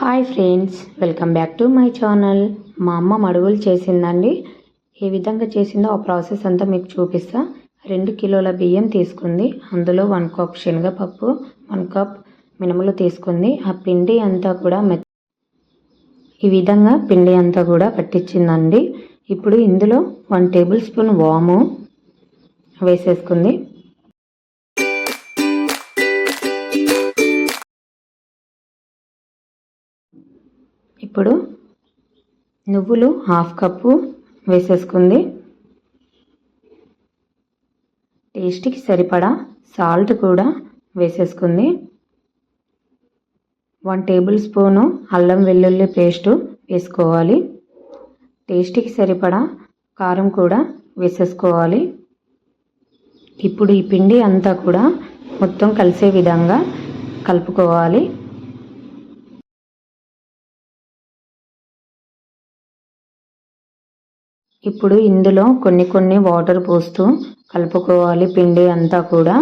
Hi friends welcome back to my channel. మా అమ్మ మడుగులు చేసిందండి. ఏ విధంగా చేసిందో ఆ ప్రాసెస్ అంతా మీకు చూపిస్తా. రెండు కిలోల బియ్యం తీసుకుంది. అందులో వన్ కప్ శనగపప్పు వన్ కప్ మినుములు తీసుకుంది. ఆ పిండి అంతా కూడా మె ఈ విధంగా పిండి అంతా కూడా పట్టించిందండి. ఇప్పుడు ఇందులో వన్ టేబుల్ స్పూన్ వాము వేసేసుకుంది. ఇప్పుడు నువ్వులు హాఫ్ కప్పు వేసేసుకుంది. టేస్ట్కి సరిపడా సాల్ట్ కూడా వేసేసుకుంది. వన్ టేబుల్ స్పూను అల్లం వెల్లుల్లి పేస్టు వేసుకోవాలి. టేస్ట్కి సరిపడా కారం కూడా వేసేసుకోవాలి. ఇప్పుడు ఈ పిండి అంతా కూడా మొత్తం కలిసే విధంగా కలుపుకోవాలి. ఇప్పుడు ఇందులో కొన్ని కొన్ని వాటర్ పోస్తూ కలుపుకోవాలి పిండి అంతా కూడా.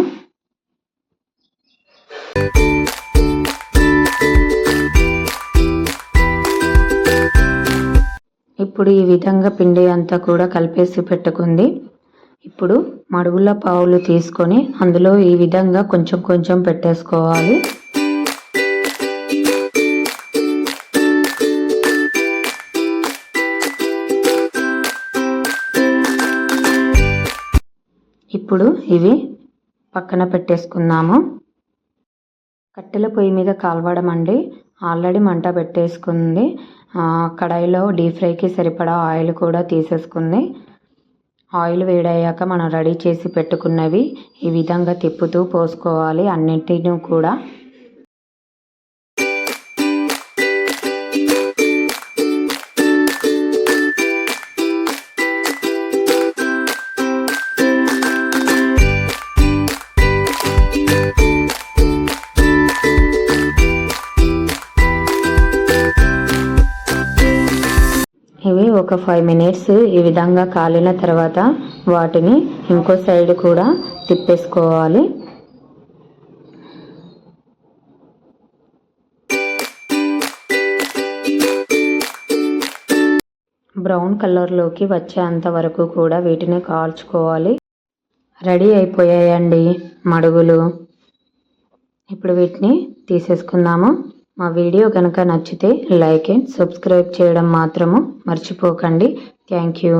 ఇప్పుడు ఈ విధంగా పిండి అంతా కూడా కలిపేసి పెట్టుకుంది. ఇప్పుడు మడుగుల పావులు తీసుకొని అందులో ఈ విధంగా కొంచెం కొంచెం పెట్టేసుకోవాలి. ఇప్పుడు ఇవి పక్కన పెట్టేసుకుందాము. కట్టెల పొయ్యి మీద కాలవడం అండి ఆల్రెడీ మంట పెట్టేసుకుంది. కడాయిలో డీప్ ఫ్రైకి సరిపడా ఆయిల్ కూడా తీసేసుకుంది. ఆయిల్ వేడయ్యాక మనం రెడీ చేసి పెట్టుకున్నవి ఈ విధంగా తిప్పుతూ పోసుకోవాలి అన్నింటినీ కూడా. ఇవి ఒక ఫైవ్ మినిట్స్ ఈ విధంగా కాలిన తర్వాత వాటిని ఇంకో సైడ్ కూడా తిప్పేసుకోవాలి. బ్రౌన్ కలర్లోకి వచ్చేంత వరకు కూడా వీటిని కాల్చుకోవాలి. రెడీ అయిపోయాయండి మడుగులు. ఇప్పుడు వీటిని తీసేసుకుందాము. మా వీడియో కనుక నచ్చితే లైక్ అండ్ సబ్స్క్రైబ్ చేయడం మాత్రము మర్చిపోకండి. Thank you.